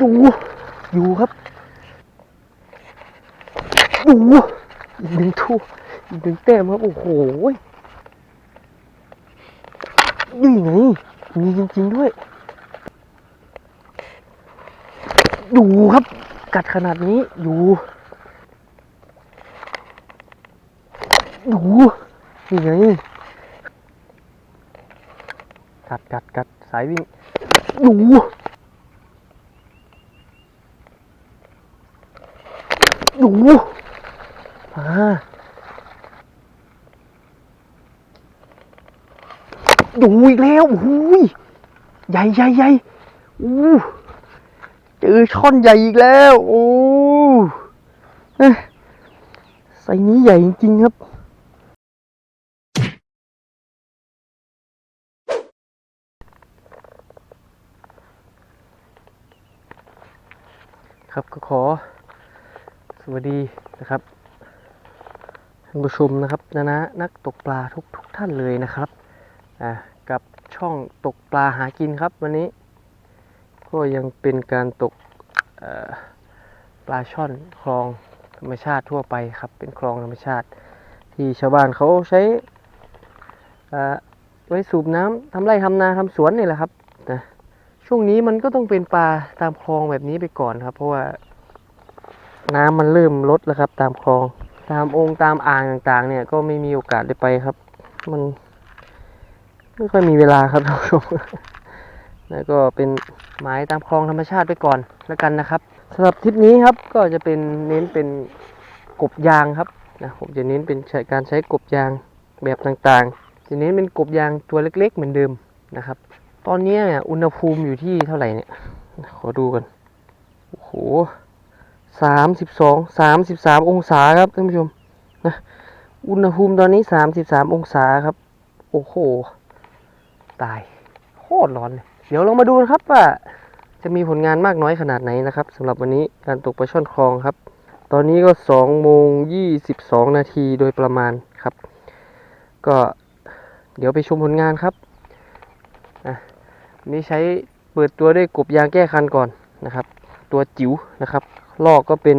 ดูอยู่ครับดูอีกหนึ่งทูอีกหนึ่งแต้มครับโอ้โหนี่ไงมีจริงๆด้วย ดูครับ กัดขนาดนี้อยู่ดูนี่ไงกัดกัดกัดสายวิ่งดู ดูมาดูอีกแล้วหุยใหญ่ใหญ่ใหญ่อู้เจอช่อนใหญ่อีกแล้ว โอ้เอ้ยไซส์นี้ใหญ่จริงครับก็ขอ สวัสดีนะครับ ท่านผู้ชมนะครับนะนะนักตกปลาทุกทุกท่านเลยนะครับอ่ากับช่องตกปลาหากินครับวันนี้ ก็ยังเป็นการตกปลาช่อนคลองธรรมชาติทั่วไปครับ เป็นคลองธรรมชาติ ที่ชาวบ้านเขาใช้อ่าไว้สูบน้ำทำไร่ทำนาทำสวนนี่แหละครับนะช่วงนี้มันก็ต้องเป็นปลาตามคลองแบบนี้ไปก่อนครับ เพราะว่าน้ำมันเริ่มลดแล้วครับ ตามคลอง ตามองค์ตามอ่างต่างๆ เนี่ยก็ไม่มีโอกาสได้ไปครับ มันไม่ค่อยมีเวลาครับท่านผู้ชมแล้วก็เป็นหมายตามคลองธรรมชาติไปก่อนแล้วกันนะครับสำหรับทริปนี้ครับก็จะเป็นเน้นเป็นกบยางครับนะผมจะเน้นเป็นใช้การใช้กบยางแบบต่างๆ จะเน้นเป็นกบยางตัวเล็ก ๆ เหมือนเดิมนะครับ ตอนนี้เนี่ยอุณหภูมิอยู่ที่เท่าไหร่เนี่ยขอดูกันโอ้โห สามสิบสองสามสิบสามองศาครับท่านผู้ชมนะอุณหภูมิตอนนี้สามสิบสามองศาครับ โอ้โห ตายโคตรร้อนเลยเดี๋ยวลองมาดูกันครับว่าจะมีผลงานมากน้อยขนาดไหนนะครับสำหรับวันนี้การตกปลาช่อนคลองครับ ตอนนี้ก็สองโมงยี่สิบสองนาทีโดยประมาณครับ ก็เดี๋ยวไปชมผลงานครับอะวันนี้ใช้เปิดตัวด้วยกบยางแก้คันก่อนนะครับ ตัวจิ๋วนะครับ ลอกก็เป็น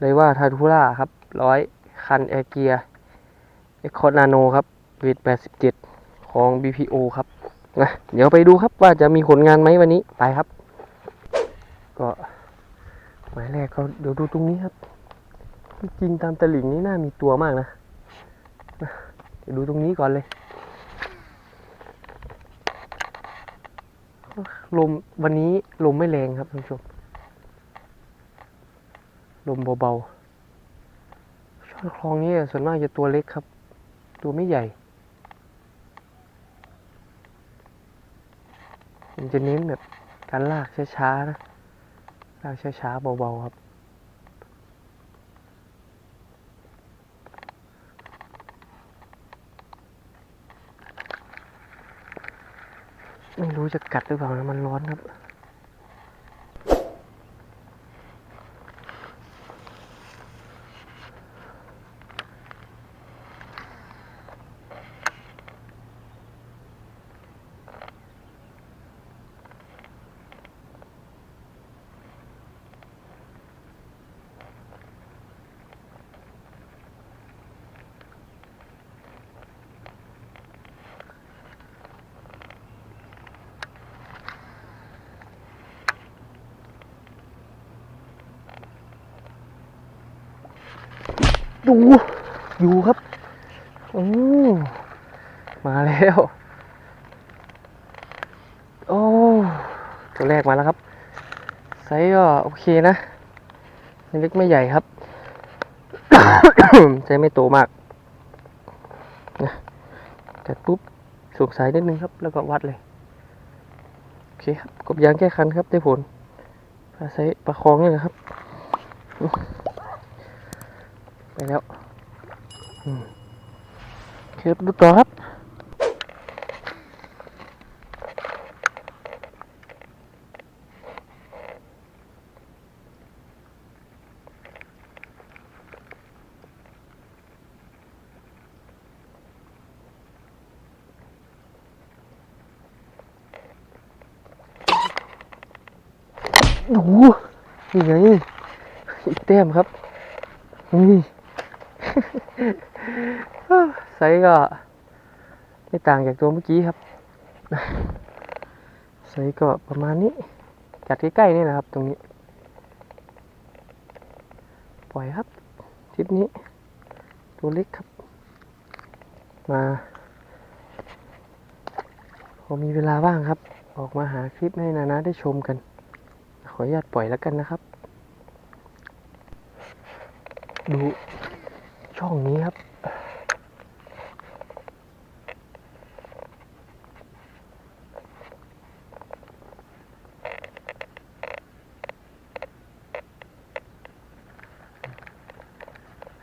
เลยว่าทาทูล่าครับร้อยคันแอร์เกียเอ็กคอนาโนครับเวท87 ของ BPO ครับนะเดี๋ยวไปดูครับว่าจะมีผลงานไหมวันนี้ไปครับ ก็หมายแรกก็เดี๋ยวดูตรงนี้ครับ จริงตามตลิ่งนี่น่ามีตัวมากนะเดี๋ยวดูตรงนี้ก่อนเลย ลมวันนี้ลมไม่แรงครับท่านผู้ชม ลมเบาๆ ช่อนคลองนี้ส่วนมากจะตัวเล็กครับ ตัวไม่ใหญ่ผมจะเน้นแบบการลากช้าๆนะ ลากช้าๆเบาๆครับไม่รู้จะกัดหรือเปล่านะมันร้อนครับ ดู อยู่ครับโอ้มาแล้ว โอ้ตัวแรกมาแล้วครับ ไซส์ก็โอเคนะเล็กไม่ใหญ่ครับไซส์ไม่โตมากนะแต่ปุ๊บสูงสายนิดนึงครับ แล้วก็วัดเลย โอเคครับ กบยางแก้คันครับได้ผลปลาไซส์ปลาคลองนี่แหละครับ ไปแล้วอืมโอเคดูต่อครับโดูนี่ไงอีกแต้มครับนี่ ไซส์ก็ไม่ต่างจากตัวเมื่อกี้ครับ ไซส์ก็ประมาณนี้จัดใกล้ๆนี่นะครับ ตรงนี้ ปล่อยครับทริปนี้ ตัวเล็กครับ มาพอมีเวลาว่างครับ ออกมาหาคลิปให้นานาได้ชมกัน ขออนุญาตปล่อยแล้วกันนะครับ ดู ช่องนี้ครับ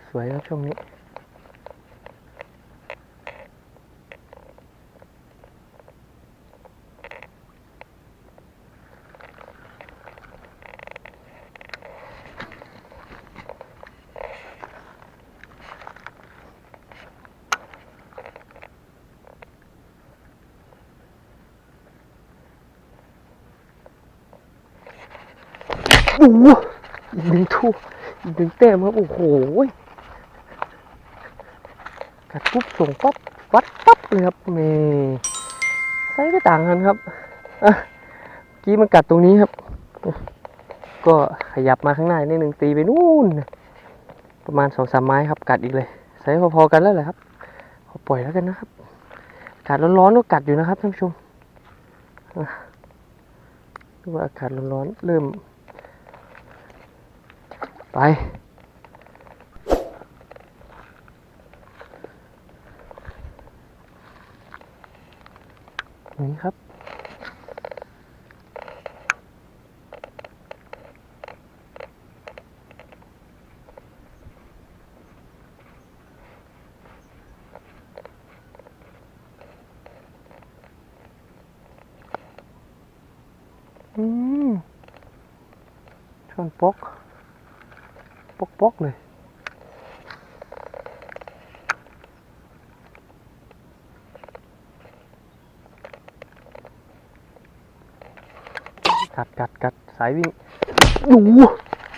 สวยครับช่วงนี้ โอ้โหอีกหนึ่งทูอีกหนึ่งแต้มครับโอ้โหกัดปุ๊บส่งปั๊บวัดปั๊บเลยครับนี่ไซส์ไม่ต่างกันครับอะเมื่อกี้มันกัดตรงนี้ครับ ก็ขยับมาข้างหน้านิดนึงตีไปนู่น ประมาณสองสามไม้ครับกัดอีกเลยไซส์พอๆกันแล้วแหละครับขอปล่อยแล้วกันนะครับอากัดร้อนๆก็กัดอยู่นะครับท่านผู้ชมดูว่าอากาศร้อนๆเริ่ม ไป นี่ครับ อืมช่อนปก ปกปกเลย กัดกัดกัดสายวิ่งดู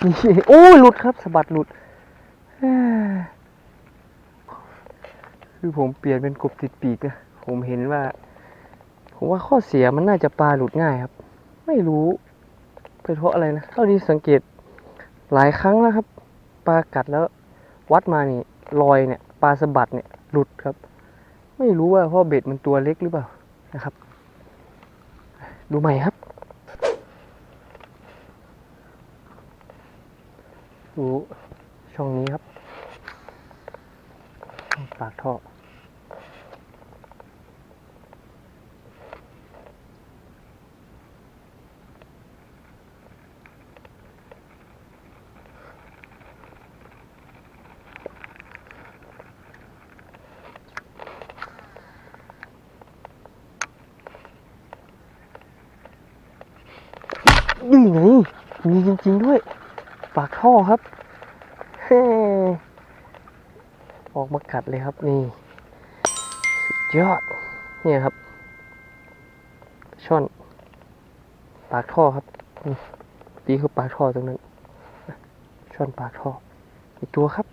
นี่โอ้ยหลุดครับสะบัดหลุด คือผมเปลี่ยนเป็นกบติดปีกนะผมเห็นว่า ผมว่าข้อเสียมันน่าจะปลาหลุดง่ายครับ ไม่รู้เป็นเพราะอะไรนะเท่าที่สังเกตหลายครั้งแล้วครับ ปลากัดแล้ววัดมานี่ลอยเนี่ยปลาสะบัดเนี่ยหลุดครับ ไม่รู้ว่าเพราะเบ็ดมันตัวเล็กหรือเปล่านะครับ ดูใหม่ครับดูช่องนี้ครับ ปากท่อ นี่ไงมีจริงๆด้วย ปากท่อครับออกมากัดเลยครับนี่สุดยอดเนี่ยครับ ช่อน ปากท่อครับนี่คือปากท่อตรงนั้นช่อนปากท่ออีกตัวครับ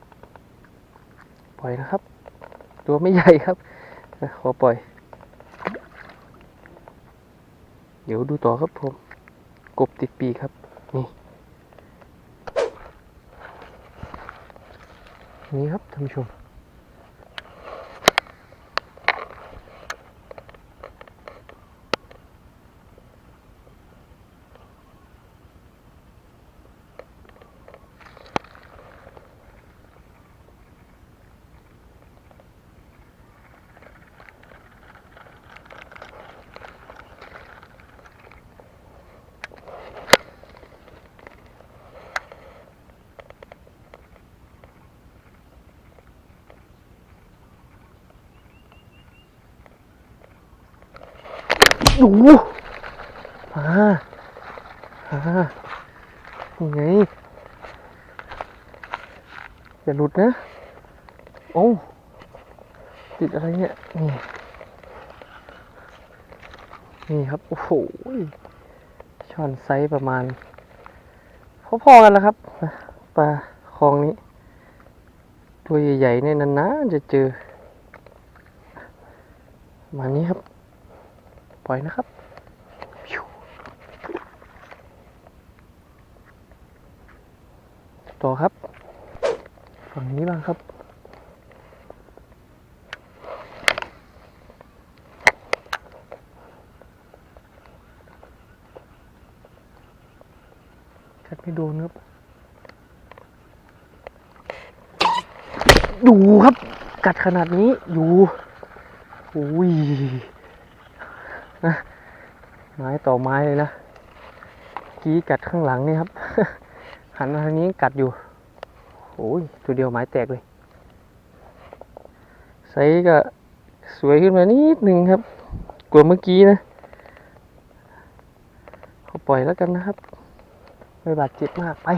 ปล่อยนะครับ ตัวไม่ใหญ่ครับขอปล่อย เดี๋ยวดูต่อครับผม กบติดปีครับ นี่ นี่ครับท่านผู้ชม โอ้โหอ่าอ่ายังไง อย่าหลุดนะ โอ้ติดอะไรเนี่ย นี่ นี่ครับ โอ้โหช่อนไซส์ประมาณ พอๆกันแล้วครับปลาคลองนี้ ตัวใหญ่ๆเนี่ยนานๆจะเจอ มานี้ครับ ปล่อยนะครับต่อครับ ฝั่งนี้บ้างครับ กัดไม่โดนครับ ดูครับ กัดขนาดนี้อยู่อุ้ย ไม้ต่อไม้เลยนะกี้กัดข้างหลังนี่ครับ หันมาทางนี้กัดอยู่โอ้ยตัวเดียวไม้แตกเลยไซก็สวยขึ้นมานิดหนึ่งครับ กว่าเมื่อกี้นะขาปล่อยแล้วกันนะครับ ไม่บาดเจ็บมากไป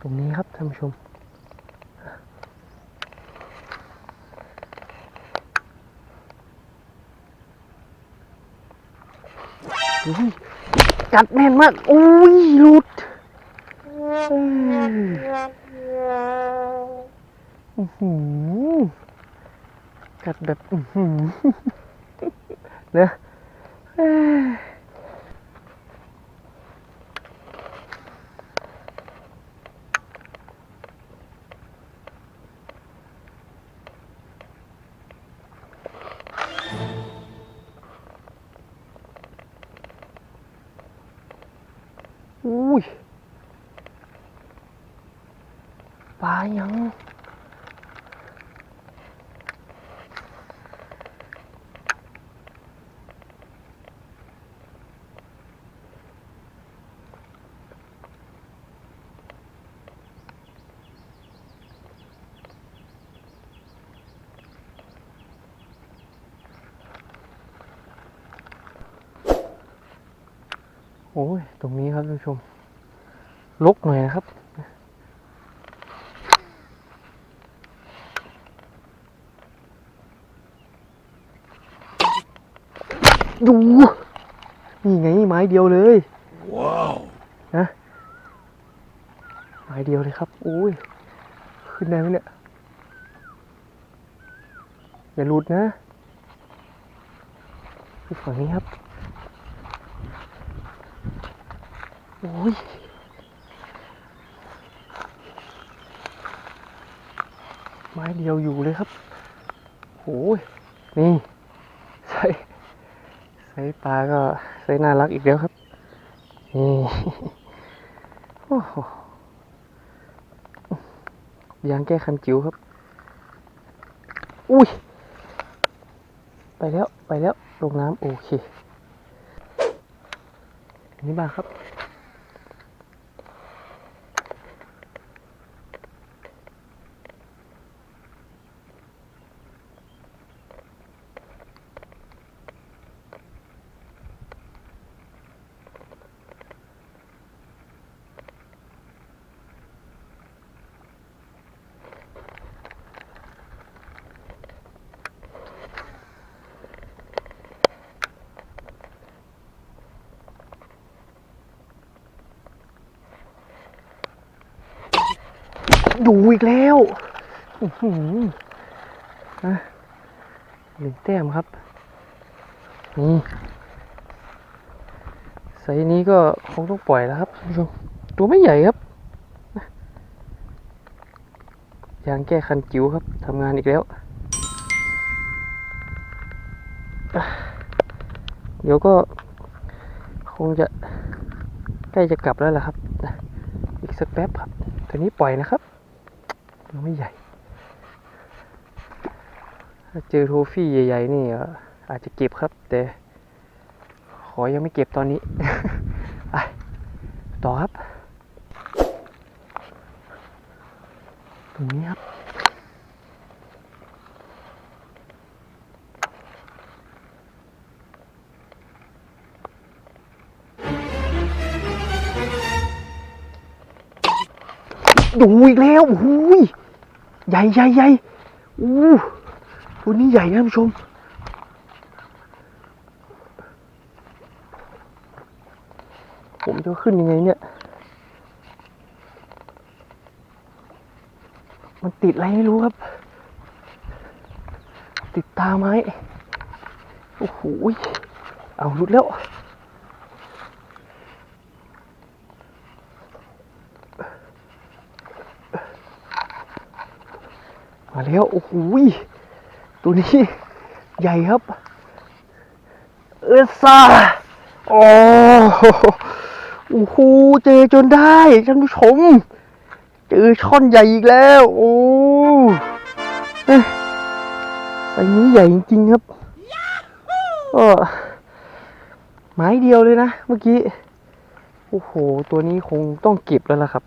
ตรงนี้ครับท่านผู้ชม กัดแน่นมากอุ้ยหลุดกัดแบบเนอะ อ้ยอุ้ยปลายัง อ้ย ตรงนี้ครับท่านผู้ชมลกหน่อยนะครับ ดู นี่ไงไม้เดียวเลย ว้าว นะ ไม้เดียวเลยครับ โอ้ย ขึ้นได้ไหมเนี่ย อย่าหลุดนะไปฝั่งนี้ครับ โอ้ยไม้เดียวอยู่เลยครับโอ้ยนี่ใส่ใส่ปลาก็ใส่น่ารักอีกแล้วครับ นี่โอ้โหยางแก้คันจิ๋วครับ อุ้ย ไปแล้ว ไปแล้ว ลงน้ำโอเคอันนี้บ้างครับ อยู่อีกแล้วหนะหนึ่งแต้มครับนี่ไซนี้ก็คงต้องปล่อยแล้วครับท่านผู้ชมตัวไม่ใหญ่ครับยางแก้คันจิ๋วครับทำงานอีกแล้ว เดี๋ยวก็คงจะใกล้จะกลับแล้วล่ะครับ อีกสักแป๊บครับตัวนี้ปล่อยนะครับ ยังไม่ใหญ่ ถ้าเจอโทฟี่ใหญ่ๆนี่เอ่ออาจจะเก็บครับ แต่ขอยังไม่เก็บตอนนี้ไปต่อครับ ตรงนี้ครับ ดูอีกแล้วโอ้โหยใหญ่ใหญ่ใหญ่อู้ตัวนี้ใหญ่นะท่านผู้ชม ผมจะขึ้นยังไงเนี่ย มันติดอะไรไม่รู้ครับ ติดตาไม้โอ้โห เอาหลุดแล้ว มาแล้ว โอ้โหตัวนี้ใหญ่ครับ เออซ่าโอ้โหโอ้โหเจอจนได้ท่านผู้ชม เจอช่อนใหญ่อีกแล้ว โอ้เอ้ยไซนี้ใหญ่จริงๆครับก็ไม้เดียวเลยนะ เมื่อกี้ โอ้โห ตัวนี้คงต้องเก็บแล้วล่ะครับ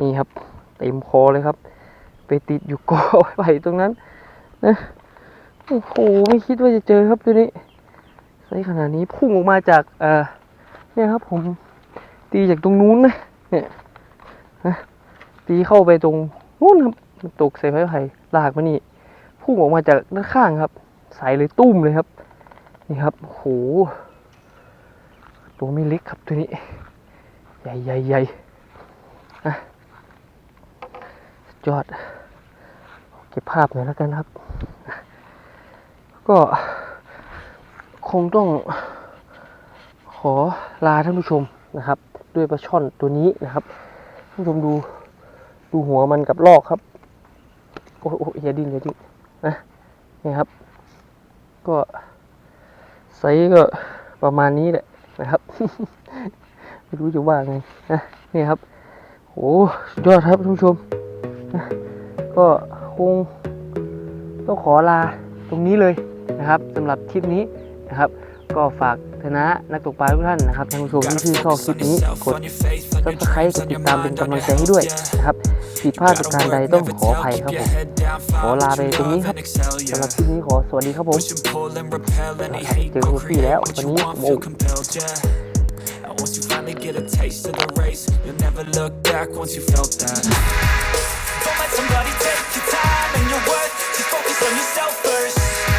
นี่ครับ เต็มคอเลยครับ ไปติดอยู่กอไผ่ตรงนั้นนะโอ้โหไม่คิดว่าจะเจอครับตัวนี้ไซส์ขนาดนี้พุ่งออกมาจากเอ่อเนี่ยครับ ผมตีจากตรงนู้นนะเนี่ยนะตีเข้าไปตรงนู้นครับตกใส่ไม้ไผ่ลากมานี่พุ่งออกมาจากด้านข้างครับใส่เลยตุ้มเลยครับ นี่ครับโอ้โหตัวไม่เล็กครับตัวนี้ ใหญ่ใหญ่ใหญ่อะสุด ยอด เก็บภาพหน่อยแล้วกันครับ ก็คงต้องขอลาท่านผู้ชมนะครับ ด้วยปลาช่อนตัวนี้นะครับท่านผู้ชมดูดูหัวมันกับลอกครับ โอ้โหอย่าดิ้นอย่าดิ้นนะนี่ครับ ก็ไซส์ก็ประมาณนี้แหละนะครับไม่รู้จะว่าไงนะนี่ครับโอ้ยอดครับท่านผู้ชม ก็คงต้องขอลาตรงนี้เลยนะครับสำหรับคลิปนี้นะครับ ก็ฝากธนะนักตกปลาทุกท่านนะครับท่านผู้ชมที่ชื่นชอบคลิปนี้กดซับสไครต์กดติดตามเป็นกำลังใจให้ด้วยนะครับผิดพลาดประการใดต้องขออภัยครับผม ขอลาไปตรงนี้ครับสำหรับคลิปนี้ขอสวัสดีครับผมเจอคุณพี่แล้ววันนี้ผมโอ้ And once you finally get a taste of the race, you'll never look back once you felt that. somebody take your time and your worth. Just focus on yourself first.